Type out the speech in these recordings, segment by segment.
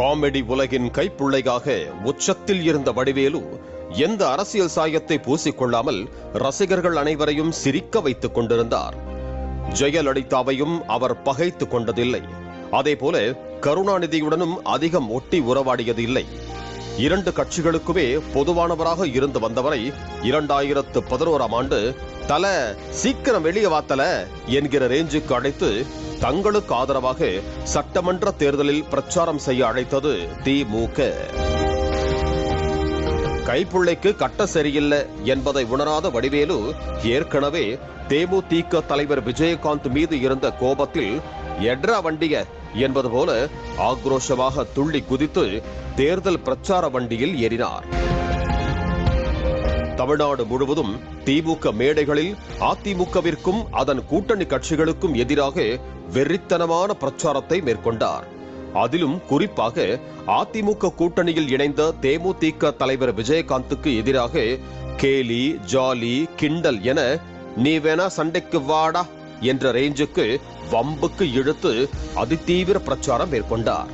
Comedy உலகின் கைப்புள்ளையாக உச்சத்தில் இருந்த வடிவேலு எந்த அரசியல் சாயத்தை பூசிக்கொள்ளாமல் ரசிகர்கள் அனைவரையும் சிரிக்க வைத்துக் கொண்டிருந்தார். ஜெயலலிதாவையும் அவர் பகைத்துக் கொண்டதில்லை. அதேபோல கருணாநிதியுடனும் அதிகம் ஒட்டி உறவாடியது இல்லை இரண்டு கட்சிகளுக்குமே பொதுவானவராக இருந்து வந்தவரை இரண்டாயிரத்து பதினோராம் ஆண்டு தல சீக்கிரம் வெளியே வாத்தல என்கிற ரேஞ்சுக்கு அழைத்து தங்களுக்கு ஆதரவாக சட்டமன்ற தேர்தலில் பிரச்சாரம் செய்ய அழைத்தது திமுக கைப்புள்ளைக்கு கட்ட சரியில்லை என்பதை உணராத வடிவேலு ஏற்கனவே தேமுதிக தலைவர் விஜயகாந்த் மீது இருந்த கோபத்தில் எட்ரா வண்டிய என்பது போல ஆக்ரோஷமாக துள்ளி குதித்து தேர்தல் பிரச்சார வண்டியில் ஏறினார். தமிழ்நாடு முழுவதும் திமுக மேடைகளில் அதிமுகவிற்கும் அதன் கூட்டணி கட்சிகளுக்கும் எதிராக வெறித்தனமான பிரச்சாரத்தை மேற்கொண்டார். அதிலும் குறிப்பாக அதிமுக கூட்டணியில் இணைந்த தேமுதிக தலைவர் விஜயகாந்துக்கு எதிராக கேலி ஜாலி கிண்டல் என நீ வேணா சண்டைக்கு வாடா என்ற ரேஞ்சுக்கு வம்புக்கு இழுத்து அதிதீவிர பிரச்சாரம் மேற்கொண்டார்.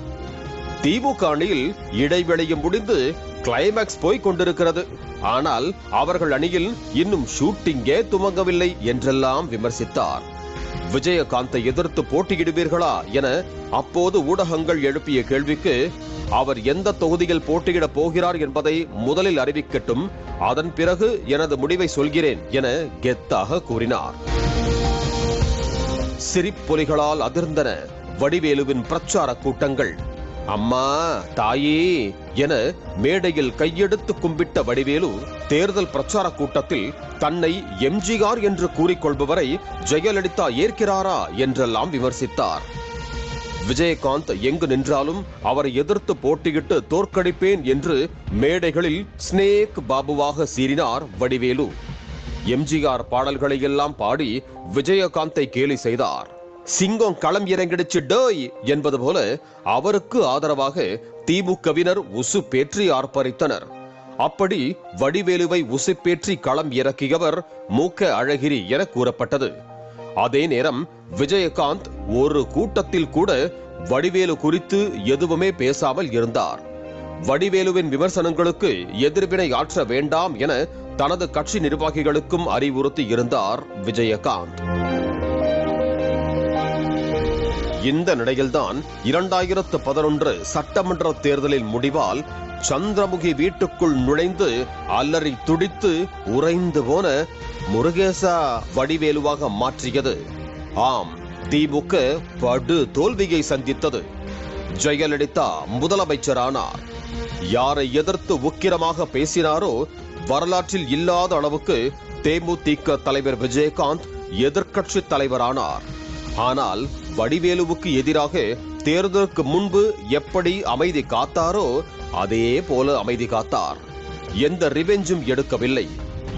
திமுக அணியில் இடைவெளியும் முடிந்து கிளைமேக்ஸ் போய் கொண்டிருக்கிறது. ஆனால் அவர்கள் அணியில் இன்னும் ஷூட்டிங்கே துவங்கவில்லை என்றெல்லாம் விமர்சித்தார். விஜயகாந்தை எதிர்த்து போட்டியிடுவீர்களா என அப்போது ஊடகங்கள் எழுப்பிய கேள்விக்கு அவர் எந்த தொகுதியில் போட்டியிடப் போகிறார் என்பதை முதலில் அறிவிக்கட்டும் அதன் பிறகு எனது முடிவை சொல்கிறேன் என கெத்தாக கூறினார். சிரிப்பொலிகளால் அதிர்ந்தன வடிவேலுவின் பிரச்சார கூட்டங்கள். அம்மா தாயே என மேடையில் கையெடுத்து கும்பிட்ட வடிவேலு தேர்தல் பிரச்சார கூட்டத்தில் தன்னை எம்ஜிஆர் என்று கூறிக்கொள்பவரை ஜெயலலிதா ஏற்கிறாரா என்றெல்லாம் விமர்சித்தார். விஜயகாந்த் எங்கு நின்றாலும் அவரை எதிர்த்து போட்டியிட்டு தோற்கடிப்பேன் என்று மேடைகளில் ஸ்னேக் பாபுவாக சீறினார் வடிவேலு. எம்ஜிஆர் பாடல்களை எல்லாம் பாடி விஜயகாந்தை கேலி செய்தார். சிங்கம் களம் இறங்கிடுச்சு டேய் என்பது போல அவருக்கு ஆதரவாக திமுகவினர் உசு பேற்றி ஆர்ப்பரித்தனர். அப்படி வடிவேலுவை உசுப்பேற்றி களம் இறக்கியவர் மூக்க அழகிரி என கூறப்பட்டது. அதே நேரம் விஜயகாந்த் ஒரு கூட்டத்தில் கூட வடிவேலு குறித்து எதுவுமே பேசாமல் இருந்தார். வடிவேலுவின் விமர்சனங்களுக்கு எதிர்வினை ஆற்ற வேண்டாம் என தனது கட்சி நிர்வாகிகளுக்கும் அறிவுறுத்தி இருந்தார் விஜயகாந்த். இந்த நிலையில்தான் இரண்டாயிரத்து பதினொன்று சட்டமன்ற தேர்தலின் முடிவால் சந்திரமுகி வீட்டுக்குள் நுழைந்து அல்லறி துடித்து உறைந்து போன முருகேசா வடிவேலுவாக மாற்றியது. ஆம் திமுக படு தோல்வியை சந்தித்தது. ஜெயலலிதா முதலமைச்சரானார். யாரை எதிர்த்து உக்கிரமாக பேசினாரோ வரலாற்றில் இல்லாத அளவுக்கு தேமுதிக தலைவர் விஜயகாந்த் எதிர்க்கட்சி தலைவரானார். ஆனால் வடிவேலுவுக்கு எதிராக தேர்தலுக்கு முன்பு எப்படி அமைதி காத்தாரோ அதே போல அமைதி காத்தார். எந்த ரிவெஞ்சும் எடுக்கவில்லை.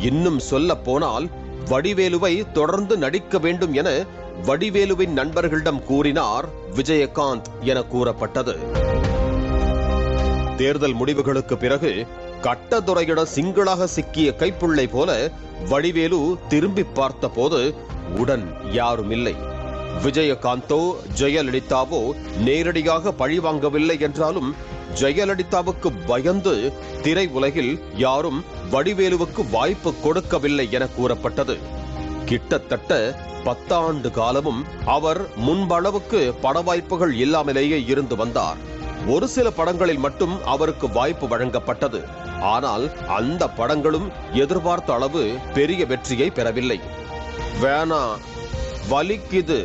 இன்னும் சொல்ல போனால் வடிவேலுவை தொடர்ந்து நடிக்க வேண்டும் என வடிவேலுவின் நண்பர்களிடம் கூறினார் விஜயகாந்த் என கூறப்பட்டது. தேர்தல் முடிவுகளுக்கு பிறகு கட்டதுரையிட சிங்களாக சிக்கிய கைப்புள்ளை போல வடிவேலு திரும்பி பார்த்தபோது உடன் யாரும் இல்லை விஜயகாந்தோ ஜெயலலிதாவோ நேரடியாக பழிவாங்கவில்லை என்றாலும் ஜெயலலிதாவுக்கு பயந்து திரை உலகில் யாரும் வடிவேலுவுக்கு வாய்ப்பு கொடுக்கவில்லை என கூறப்பட்டது. கிட்டத்தட்ட பத்தாண்டு காலமும் அவர் முன்பளவுக்கு பட வாய்ப்புகள் இல்லாமலேயே இருந்து வந்தார். ஒரு சில படங்களில் மட்டும் அவருக்கு வாய்ப்பு வழங்கப்பட்டது. ஆனால் அந்த படங்களும் எதிர்பார்த்த அளவு பெரிய வெற்றியை பெறவில்லை. வேணா வலிக்குது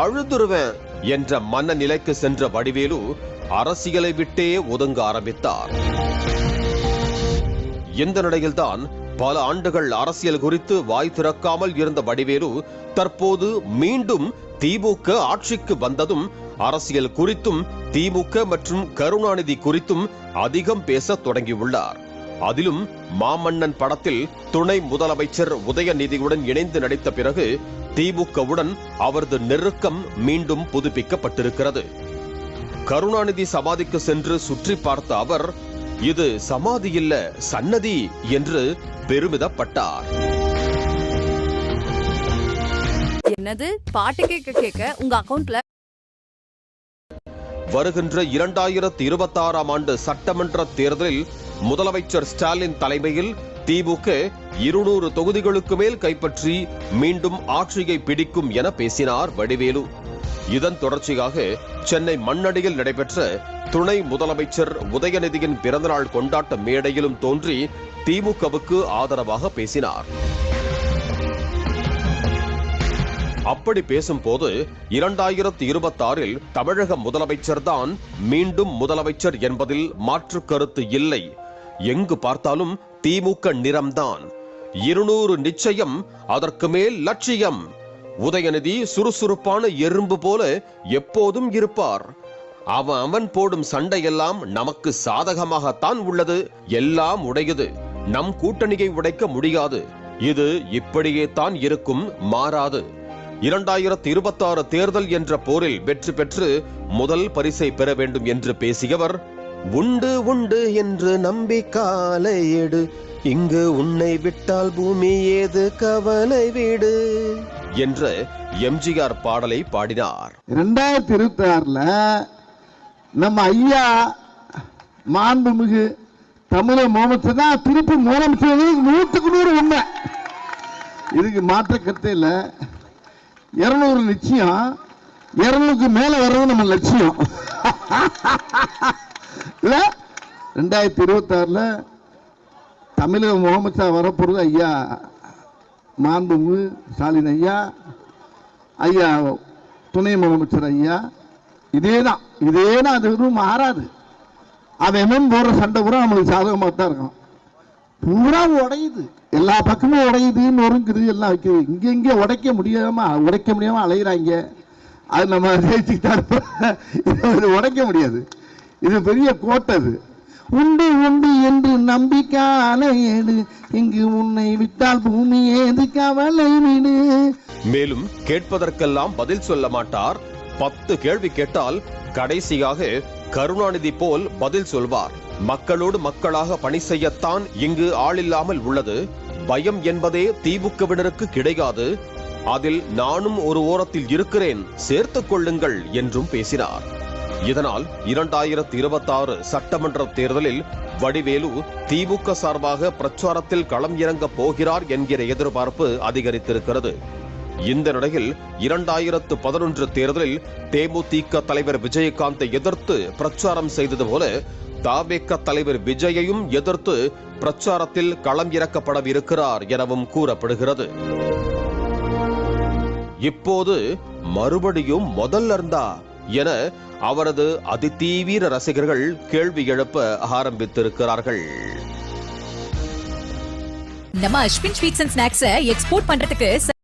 அழுதுருவேன் என்ற மனநிலைக்கு சென்ற வடிவேலு அரசியலை விட்டே ஒதுங்க ஆரம்பித்தார். இந்த நிலையில்தான் பல ஆண்டுகள் அரசியல் குறித்து வாய் திறக்காமல் இருந்த வடிவேலு தற்போது மீண்டும் திமுக ஆட்சிக்கு வந்ததும் அரசியல் குறித்தும் திமுக மற்றும் கருணாநிதி குறித்தும் அதிகம் பேச தொடங்கியுள்ளார். அதிலும் மாமன்னன் படத்தில் துணை முதலமைச்சர் உதயநிதியுடன் இணைந்து நடித்த பிறகு திமுகவுடன் அவரது நெருக்கம் மீண்டும் புதுப்பிக்கப்பட்டிருக்கிறது. கருணாநிதி சமாதிக்கு சென்று சுற்றி பார்த்த அவர் இது சமாதி இல்ல சன்னதி என்று பெருமிதப்பட்டார். என்னது? பாட்டு கேட்க கேட்க உங்க அக்கவுண்ட்ல வருகின்ற இரண்டாயிரத்தி இருபத்தி ஆறாம் ஆண்டு சட்டமன்ற தேர்தலில் முதலமைச்சர் ஸ்டாலின் தலைமையில் திமுக இருநூறு தொகுதிகளுக்கு மேல் கைப்பற்றி மீண்டும் ஆட்சியை பிடிக்கும் என பேசினார் வடிவேலு. இதன் தொடர்ச்சியாக சென்னை மண்ணடியில் நடைபெற்ற துணை முதலமைச்சர் உதயநிதியின் பிறந்தநாள் கொண்டாட்ட மேடையிலும் தோன்றி திமுகவுக்கு ஆதரவாக பேசினார். அப்படி பேசும்போது இரண்டாயிரத்தி இருபத்தாறில் தமிழக முதலமைச்சர் தான் மீண்டும் முதலமைச்சர் என்பதில் மாற்று கருத்து இல்லை. எங்கு பார்த்தாலும் திமுக நிறம்தான். இருநூறு நிச்சயம் அதற்கு மேல் லட்சியம். உதயநிதி சுறுசுறுப்பான எறும்பு போல எப்போதும் இருப்பார். அவன் அவன் போடும் சண்டையெல்லாம் நமக்கு சாதகமாகத்தான் உள்ளது. எல்லாம் உடையுது. நம் கூட்டணியை உடைக்க முடியாது. இது இப்படியே தான் இருக்கும் மாறாது. இரண்டாயிரத்தி இருபத்தாறு தேர்தல் என்ற போரில் வெற்றி பெற்று முதல் பரிசை பெற வேண்டும் என்று பேசியவர் உண்டு உண்டு என்று நம்பி காலை எடு. இங்கு உன்னை விட்டால் பூமி ஏது? கவலை வீடு. என்று எம்ஜிஆர் பாடலை பாடினார். ரெண்டாயிரத்தி இருபத்தி ஆறுல நம்ம ஐயா மாண்புமிகு தமிழ முதலமைச்சர் தான் திருப்பி முதலமைச்சர் நூற்றுக்கு நூறு உண்மை. இதுக்கு மாற்ற கருத்தே இல்லை இரநூறு நிச்சயம் இரநூறுக்கு மேலே வர்றது நம்ம லட்சியம். இல்லை? ரெண்டாயிரத்தி இருபத்தாறில் தமிழக முதலமைச்சர் வரப்போகிறது ஐயா மாண்புமிகு ஸ்டாலின் ஐயா ஐயா துணை முதலமைச்சர் ஐயா இதே தான் இதே தான் அது எதுவும் மாறாது. அவன் என்னன்னு போடுற சண்டை பூரா நம்மளுக்கு சாதகமாக தான் இருக்கும். பூரா உடையுது. எல்லா பக்கமும் உடையுதுன்னு ஒருங்குது எல்லாம் வைக்குது இங்கே இங்கே உடைக்க முடியாமல் உடைக்க முடியாமல் அலையிறாங்க. அது நம்ம ஜெயிச்சுக்கிட்டா இருப்போம். இது உடைக்க முடியாது. இது பெரிய கோட்டை அது. உண்டு உண்டு என்று நம்பிக்கை ஏடு இங்கு உன்னை விட்டால் பூமி ஏது கவலை விடு. மேலும் கேட்பதற்கெல்லாம் பதில் சொல்ல மாட்டார். பத்து கேள்வி கேட்டால் கடைசியாக கருணாநிதி போல் பதில் சொல்வார். மக்களோடு மக்களாக பணி செய்யத்தான் இங்கு ஆளில்லாமல் உள்ளது. பயம் என்பதே திமுகவினருக்கு கிடையாது. அதில் நானும் ஒரு ஓரத்தில் இருக்கிறேன். சேர்த்துக் கொள்ளுங்கள் என்றும் பேசினார். இதனால் இரண்டாயிரத்தி இருபத்தாறு சட்டமன்ற தேர்தலில் வடிவேலு திமுக சார்பாக பிரச்சாரத்தில் களம் இறங்க போகிறார் என்கிற எதிர்பார்ப்பு அதிகரித்திருக்கிறது. இந்த நிலையில் இரண்டாயிரத்து பதினொன்று தேர்தலில் தேமுதிக தலைவர் விஜயகாந்தை எதிர்த்து பிரச்சாரம் செய்தது போல தாவேக்க தலைவர் விஜயையும் எதிர்த்து பிரச்சாரத்தில் களம் இறக்கப்படவிருக்கிறார் எனவும் கூறப்படுகிறது. இப்போது மறுபடியும் முதல்ல இருந்தா என அவரது அதிதீவிர ரசிகர்கள் கேள்வி எழுப்ப ஆரம்பித்திருக்கிறார்கள். நம்ம அஸ்வின் ஸ்வீட்ஸ் அண்ட் ஸ்நாக்ஸை எக்ஸ்போர்ட் பண்றதுக்கு